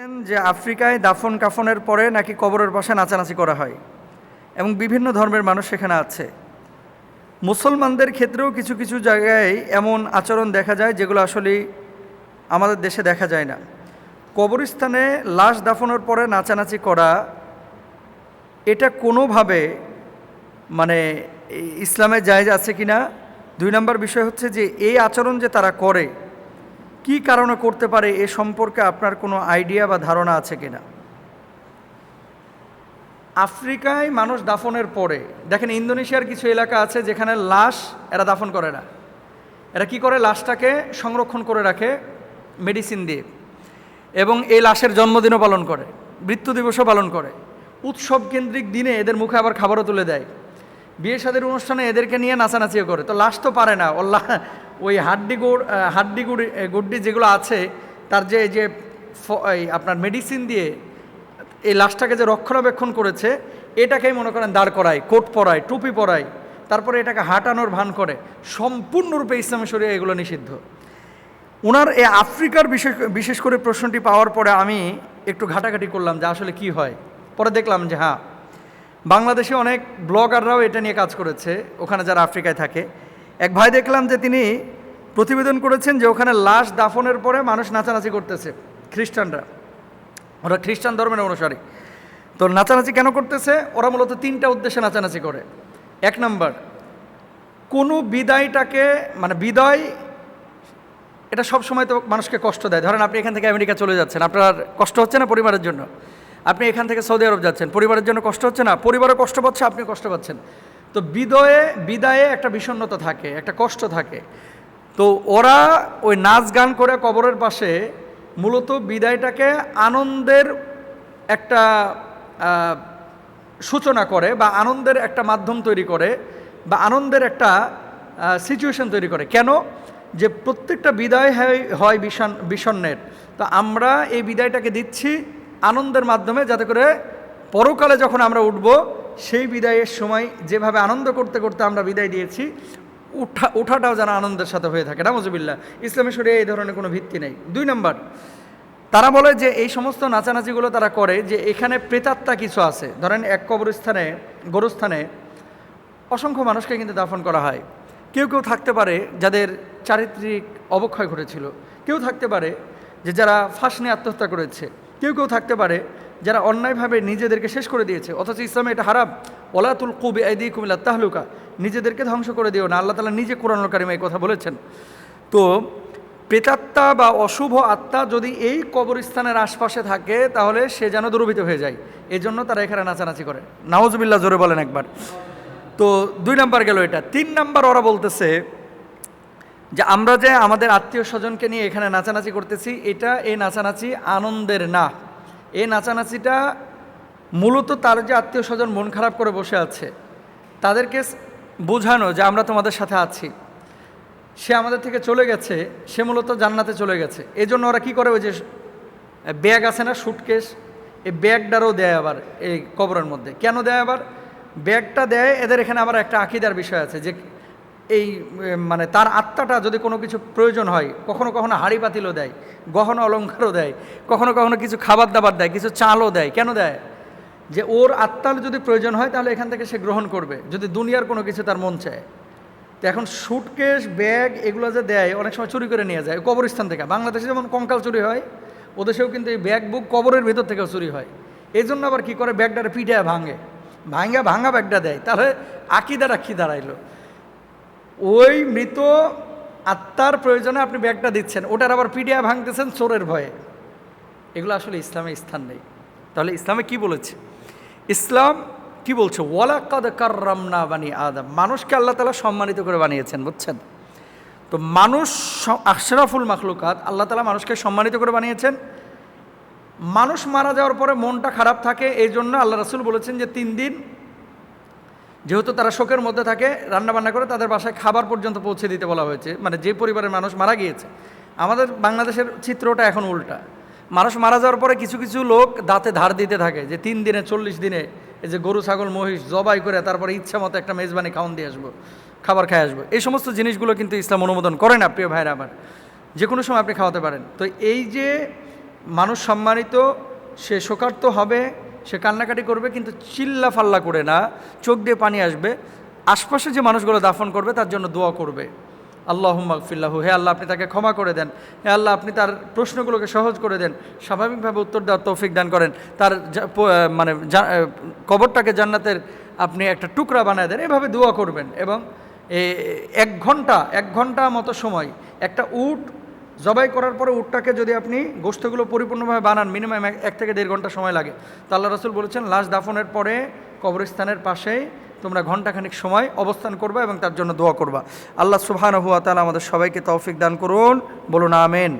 যে আফ্রিকায় দাফন কাফনের পরে নাকি কবরের পাশে নাচানাচি করা হয় এবং বিভিন্ন ধর্মের মানুষ সেখানে আছে। মুসলমানদের ক্ষেত্রেও কিছু কিছু জায়গায় এমন আচরণ দেখা যায় যেগুলো আসলে আমাদের দেশে দেখা যায় না। কবরস্থানে লাশ দাফনের পরে নাচানাচি করা, এটা কোনোভাবে মানে ইসলামে জায়েজ আছে কি না দুই নম্বর বিষয় হচ্ছে যে এই আচরণ যে তারা করে কি কারণে করতে পারে এ সম্পর্কে আপনার কোনো আইডিয়া বা ধারণা আছে কিনা? আফ্রিকায় মানুষ দাফনের পরে, দেখেন ইন্দোনেশিয়ার কিছু এলাকা আছে যেখানে লাশ এরা দাফন করে না। এরা কি করে? লাশটাকে সংরক্ষণ করে রাখে মেডিসিন দিয়ে এবং এই লাশের জন্মদিনও পালন করে, মৃত্যু দিবসও পালন করে। উৎসব কেন্দ্রিক দিনে এদের মুখে আবার খাবারও তুলে দেয়। বিয়ে সাদের অনুষ্ঠানে এদেরকে নিয়ে নাচানাচিও করে। তো লাশ তো পারে না ও ওই হাড্ডি গুড় হাড্ডি গুড়ি গুড্ডি যেগুলো আছে, তার যে যে আপনার মেডিসিন দিয়ে এই লাশটাকে যে রক্ষণাবেক্ষণ করেছে, এটাকেই মনে করেন দাঁড় করায়, কোট পরায়, টুপি পরায়, তারপরে এটাকে হাঁটানোর ভান করে, সম্পূর্ণরূপে ইসলামী শরীরে এগুলো নিষিদ্ধ। ওনার এই আফ্রিকার বিশেষ বিশেষ করে প্রশ্নটি পাওয়ার পরে আমি একটু ঘাটাঘাটি করলাম যে আসলে কি হয়। পরে দেখলাম যে হ্যাঁ বাংলাদেশে অনেক ব্লগাররাও এটা নিয়ে কাজ করেছে, ওখানে যারা আফ্রিকায় থাকে। এক ভাই দেখলাম যে তিনি প্রতিবেদন করেছেন যে ওখানে লাশ দাফনের পরে মানুষ নাচানাচি করতেছে, খ্রিস্টানরা। ওরা খ্রিস্টান ধর্মের অনুসারী। তো নাচানাচি কেন করতেছে? ওরা মূলত তিনটা উদ্দেশ্যে নাচানাচি করে। এক নম্বর, কোনো বিদায়টাকে মানে বিদায়, এটা সব সময় তো মানুষকে কষ্ট দেয়। ধরেন আপনি এখান থেকে আমেরিকা চলে যাচ্ছেন, আপনার কষ্ট হচ্ছে না পরিবারের জন্য? আপনি এখান থেকে সৌদি আরব যাচ্ছেন, পরিবারের জন্য কষ্ট হচ্ছে না? পরিবারও কষ্ট পাচ্ছে আপনি কষ্ট পাচ্ছেন। তো বিদয়ে, বিদায়ে একটা বিষণ্ণতা থাকে, একটা কষ্ট থাকে। তো ওরা ওই নাচ গান করে কবরের পাশে মূলত বিদায়টাকে আনন্দের একটা সূচনা করে বা আনন্দের একটা মাধ্যম তৈরি করে বা আনন্দের একটা সিচুয়েশন তৈরি করে। কেন? যে প্রত্যেকটা বিদায় হয় হয় বিষণ, বিষণ্ণের। তো আমরা এই বিদায়টাকে দিচ্ছি আনন্দের মাধ্যমে যাতে করে পরকালে যখন আমরা উঠব সেই বিদায়ের সময় যেভাবে আনন্দ করতে করতে আমরা বিদায় দিয়েছি, উঠা ওঠাটাও যেন আনন্দের সাথে হয়ে থাকে নামজবিল্লা ইসলামী শরীরে এই ধরনের কোনো ভিত্তি নেই। দুই নম্বর, তারা বলে যে এই সমস্ত নাচানাচিগুলো তারা করে যে এখানে প্রেতাত্মা কিছু আছে। ধরেন এক কবরস্থানে, গোরস্থানে অসংখ্য মানুষকে কিন্তু দাফন করা হয়। কেউ কেউ থাকতে পারে যাদের চারিত্রিক অবক্ষয় ঘটেছিল। কেউ থাকতে পারে যে যারা ফাঁস নিয়ে আত্মহত্যা করেছে। কেউ কেউ থাকতে পারে যারা অন্যায়ভাবে নিজেদেরকে শেষ করে দিয়েছে, অথচ ইসলামে এটা হারাম। ওলাতুল কুবি আইদি কুমিল্লা তাহলুকা। নিজেদেরকে ধ্বংস করে দিও না, আল্লাহ তালা নিজে কোরআন কারিমে এই কথা বলেছেন। তো প্রেতাত্মা বা অশুভ আত্মা যদি এই কবরস্থানের আশপাশে থাকে, তাহলে সে যেন দুর্বৃত হয়ে যায়। এই জন্য তারা এখানে নাচানাচি করে। নাওজবিল্লা জোরে বলেন একবার। তো দুই নাম্বার গেল এটা। তিন নাম্বার ওরা বলতেছে যে, আমরা যে আমাদের আত্মীয় স্বজনকে নিয়ে এখানে নাচানাচি করতেছি, এটা এই নাচানাচি আনন্দের না। এই নাচানাচিটা মূলত তার যে আত্মীয় স্বজন মন খারাপ করে বসে আছে, তাদেরকে বোঝানো যে আমরা তোমাদের সাথে আছি। সে আমাদের থেকে চলে গেছে, সে মূলত জান্নাতে চলে গেছে। এই জন্য ওরা কী করে ওই যে ব্যাগ আছে না, সুটকেস, এই ব্যাগটারও দেয় আবার এই কবরের মধ্যে। কেন দেয় আবার? ব্যাগটা দেয়, এদের এখানে আবার একটা আকিদার বিষয় আছে যে এই মানে তার আত্মাটা যদি কোনো কিছু প্রয়োজন হয়, কখনো কখনো হাড়ি পাতিলও দেয়, গহনা অলঙ্কারও দেয়, কখনো কখনো কিছু খাবার দাবার দেয়, কিছু চালও দেয়। কেন দেয়? যে ওর আত্মার যদি প্রয়োজন হয়, তাহলে এখান থেকে সে গ্রহণ করবে, যদি দুনিয়ার কোনো কিছু তার মন চায়। তো এখন সুটকেস ব্যাগ এগুলো যে দেয়, অনেক সময় চুরি করে নিয়ে যায়, কবরস্থান থেকে। বাংলাদেশে যেমন কঙ্কাল চুরি হয়, ওদেশেও কিন্তু এই ব্যাগ বুক কবরের ভেতর থেকেও চুরি হয়। এই জন্য আবার কী করে ব্যাগটারে পিঠে ভাঙে। ভাঙ্গা ভাঙা ব্যাগটা দেয়। তাহলে আকিদার আকি দাঁড়াইলো ওই মৃত আত্মার প্রয়োজনে আপনি ব্যাগটা দিচ্ছেন, ওটার আবার পিডিয়া ভাঙতেছেন চোরের ভয়ে। এগুলো আসলে ইসলামে স্থান নেই। তাহলে ইসলামে কি বলেছে? ইসলাম কি বলছে? ওয়ালাকাদ কার্রামনা বানি আদম। মানুষকে আল্লাহ তালা সম্মানিত করে বানিয়েছেন, বুঝছেন? তো মানুষ আশরাফুল মাখলুকাত আল্লাহ তালা মানুষকে সম্মানিত করে বানিয়েছেন। মানুষ মারা যাওয়ার পরে মনটা খারাপ থাকে, এই জন্য আল্লাহ রাসুল বলেছেন যে তিন দিন যেহেতু তারা শোকের মধ্যে থাকে, রান্নাবান্না করে তাদের বাসায় খাবার পর্যন্ত পৌঁছে দিতে বলা হয়েছে। মানে যে পরিবারের মানুষ মারা গিয়েছে, আমাদের বাংলাদেশের চিত্রটা এখন উল্টা। মানুষ মারা যাওয়ার পরে কিছু কিছু লোক দাঁতে ধার দিতে থাকে যে তিন দিনে, চল্লিশ দিনে এই যে গরু, ছাগল, মহিষ জবাই করে তারপরে ইচ্ছা মতো একটা মেজবানি খাওয়ান দিয়ে আসব, খাবার খাই আসব। এই সমস্ত জিনিসগুলো কিন্তু ইসলাম অনুমোদন করে না, প্রিয় ভাইরা আমার। যে কোনো সময় আপনি খাওয়াতে পারেন। তো এই যে মানুষ সম্মানিত, সে শোকার্ত হবে সে কান্নাকাটি করবে, কিন্তু চিল্লা ফাল্লা করে না, চোখ দিয়ে পানি আসবে। আশপাশে যে মানুষগুলো দাফন করবে, তার জন্য দোয়া করবে। আল্লাহ মাকফিল্লাহু হে আল্লাহ, আপনি তাকে ক্ষমা করে দেন। হে আল্লাহ, আপনি তার প্রশ্নগুলোকে সহজ করে দেন। স্বাভাবিকভাবে উত্তর দেওয়ার তৌফিক দান করেন। তার মানে কবরটাকে জান্নাতের আপনি একটা টুকরা বানায় দেন। এভাবে দোয়া করবেন এবং এক ঘণ্টা এক ঘণ্টা মতো সময়, একটা উট জবাই করার পরে উটটাকে যদি আপনি গোষ্ঠগুলো পরিপূর্ণভাবে বানান মিনিমাম এক থেকে দেড় ঘণ্টা সময় লাগে। তা আল্লাহ রসুল বলেছেন, লাশ দাফনের পরে কবরস্থানের পাশেই তোমরা ঘন্টাখানিক সময় অবস্থান করবা এবং তার জন্য দোয়া করবা। আল্লাহ সুবহানাহু হুয়া তালা আমাদের সবাইকে তৌফিক দান করুন। বলুন, আমেন।